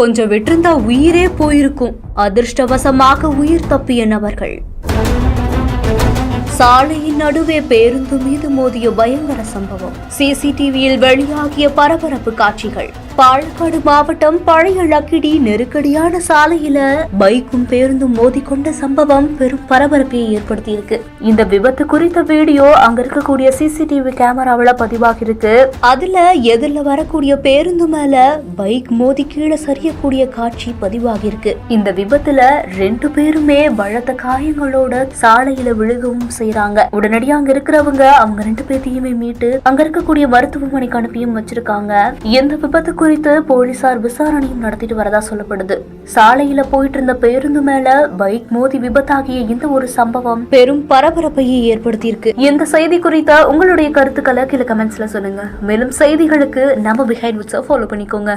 கொஞ்சம் விட்டிருந்தா உயிரே போயிருக்கும். அதிர்ஷ்டவசமாக உயிர் தப்பிய நபர்கள். சாலையின் நடுவே பேருந்து மீது மோதிய பயங்கர சம்பவம். சிசிடிவியில் வெளியாகிய பரபரப்பு காட்சிகள். பாலக்காடு மாவட்டம் பழைய லக்கிடி நெருக்கடியான சாலையில பைக்கும் பேருந்தும் மோதிக்கொண்ட சம்பவம் பெரும் பரபரப்பை ஏற்படுத்தியிருக்கு. இந்த விபத்து குறித்த வீடியோ அங்க இருக்கக்கூடிய சிசிடிவி கேமராவில் பதிவாகிருக்கு அதுல எதிரில் வரக்கூடிய பேருந்து மேல பைக் மோதி கீழே சரியக்கூடிய காட்சி பதிவாகிருக்கு இந்த விபத்துல ரெண்டு பேருமே பலத்த காயங்களோட சாலையில விழுகவும் செய்யறாங்க உடனடியா அங்க இருக்கிறவங்க அவங்க ரெண்டு பேர்த்தையுமே மீட்டு அங்க இருக்கக்கூடிய மருத்துவமனைக்கு அனுப்பியும் வச்சிருக்காங்க. எந்த விபத்து குறித்து போலீசார் விசாரணையும் நடத்திட்டு வரதா சொல்லப்படுது. சாலையில போயிட்டு இருந்த பேருந்து மேல பைக் மோதி விபத்தாகிய இந்த ஒரு சம்பவம் பெரும் பரபரப்பையை ஏற்படுத்தியிருக்கு. இந்த செய்தி குறித்த உங்களுடைய கருத்துக்களை கீழே கமெண்ட்ஸ்ல சொல்லுங்க. மேலும் செய்திகளுக்கு நம்ம பிஹைண்ட் ஃபாலோ பண்ணிக்கோங்க.